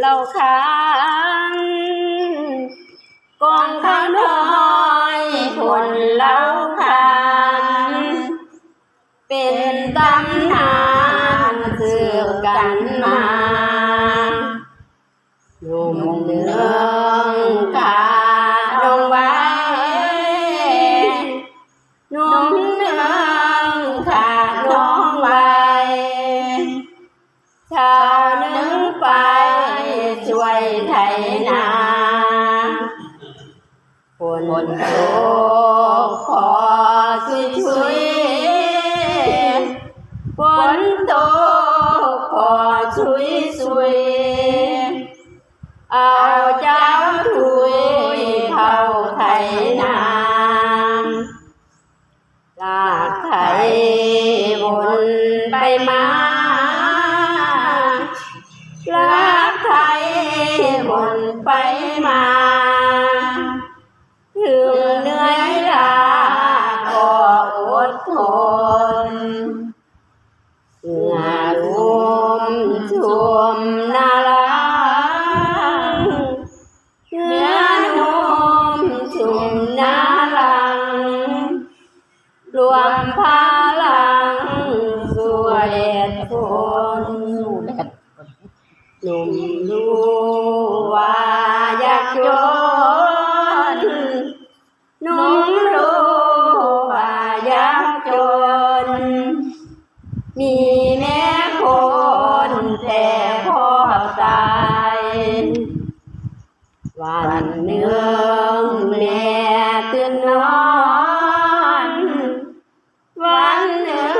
เราค้างกองข้าน้อยคนเราค้างเป็นตำนานสืบกันมาลมเนือ ฝนตกพอช่วยช่วยฝนตกพอช่วยช่วยเอาเจ้าถุยเข้าไถนาลากไถวนไปมารักไทยบนไปมา อดทนเหงื่อรุ่มท่มหนาลังเนื้อนุมชุ่มหนาลัง รวมพลังสู่เด็ดฝนหนุ่มรู้ว่าอยากจน วันหนึ่งแม่ตื่นนอนวันหนึ่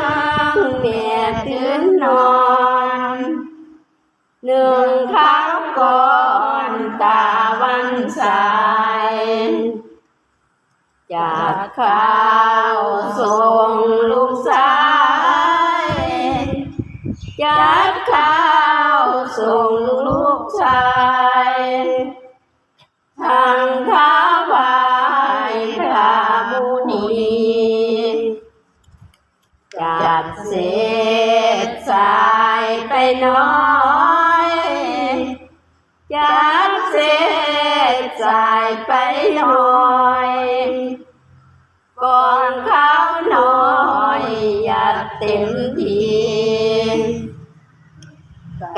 งแม่ตื่นนอนหนึ่งข้าวก่อนตาวันสายจากข้าวส่งลูกสายจากข้าวส่งลูก สายไปหน่อยก่อนข้าหน่อยอย่าเต็มที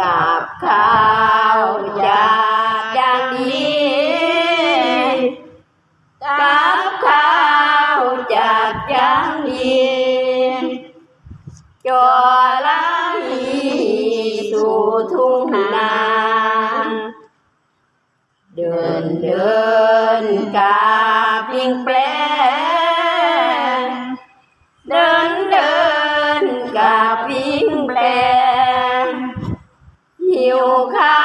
กับข้าวอยาอย่างดี งแปลงเดินเดินกับวิ่งแปลงหิวข้า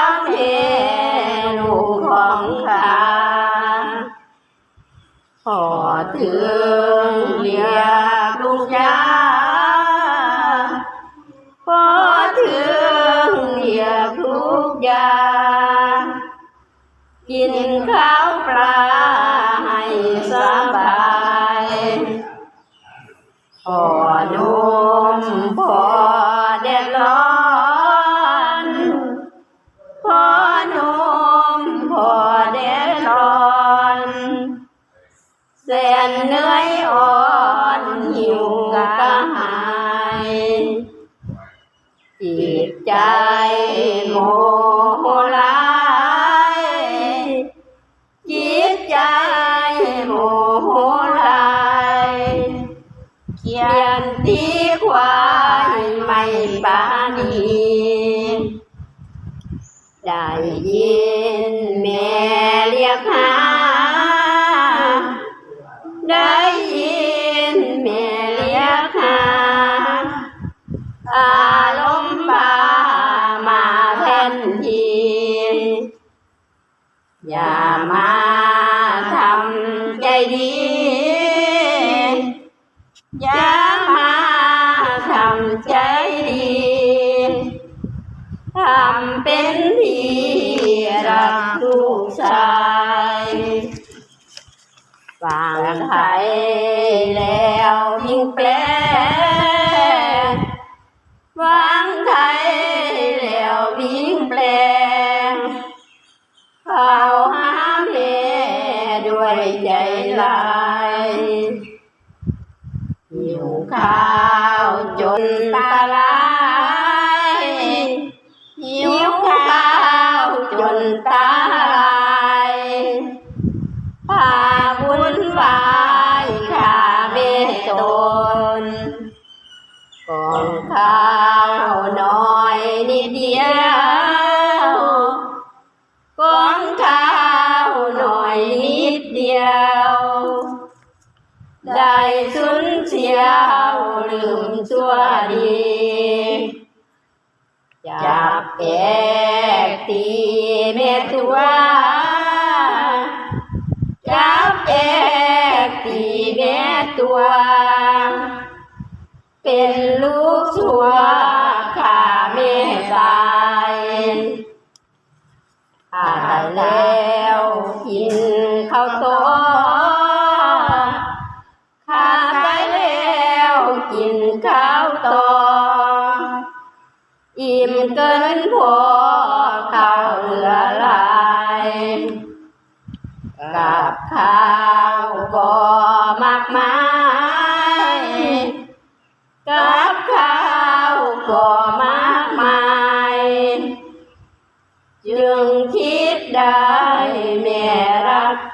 ร้อนพอนมพอแดดร้อนเส้นเนื้อยอ่อนหิวกระหายจิตใจ แม่เรียกหาได้ยินแม่เรียกหาอารมณ์บามาแทนทีอย่ามาทำใจดีอย่า วางไข่แล้วยิ่งแปลงวางไข่แล้วยิ่งแปลงเข้าหาแม่ด้วยใจลายหิวข้าวจนตาลาย ขอนข้าวน้อยนิดเดียวขอนข้าวน้อยนิดเดียว ได้สุนเสียวลืมชั่วดีจับแอกตีเม็ดตัวจับแอกตีเม็ดตัว เป็นลูกชัวข้าเมตายข้าตายแล้วกินข้าวต้มข้าตายแล้วกินข้าวต้มอิ่มเกินพอข้าวเหลือหลายกับข้าวก็มากมาย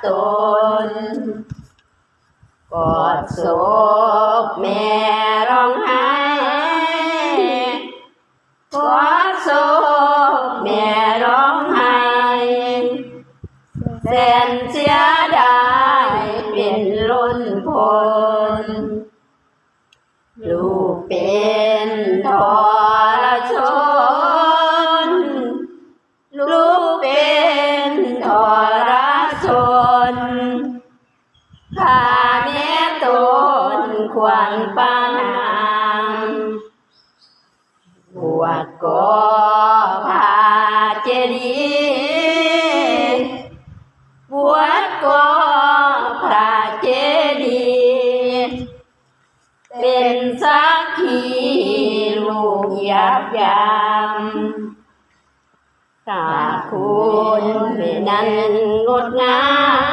ตน กอดศพแม่ ควรปานามบวชก็พาเจดีย์บวชก็พระเจดีย์เป็นสักขีลูกยับยามตาคุณเป็นนั้นงดงาม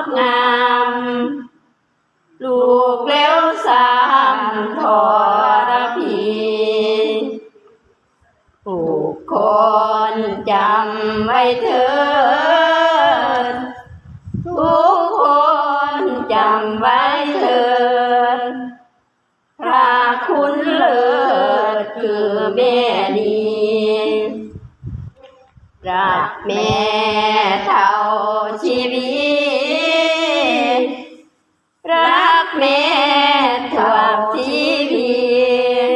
ดงาม ลูกเลี้ยวสามทรพีผู้คนจำไว้เถิดทุกคนจำไว้เถิดพระคุณเลิศคือแม่ดีรักแม่เท่าชีวิต แม่ทวบชีวิต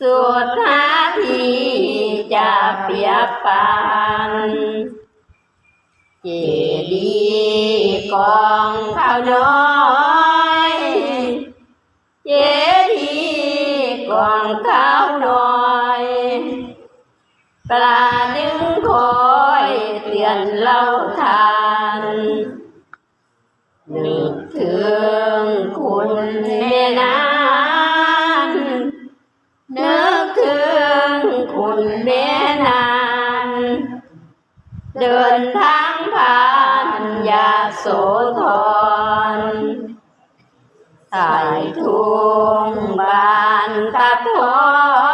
สุดหาทีจะเปียบปานเจดีย์กองข้าวน้อยเจดีย์กองข้าวน้อยปลาดึงคอยเตือนเล่าทาน นึกถึงคุณแม่นานนึกถึงคุณแม่นานเดินทางผ่านยาโสธรสายทุ่งบานตะทอง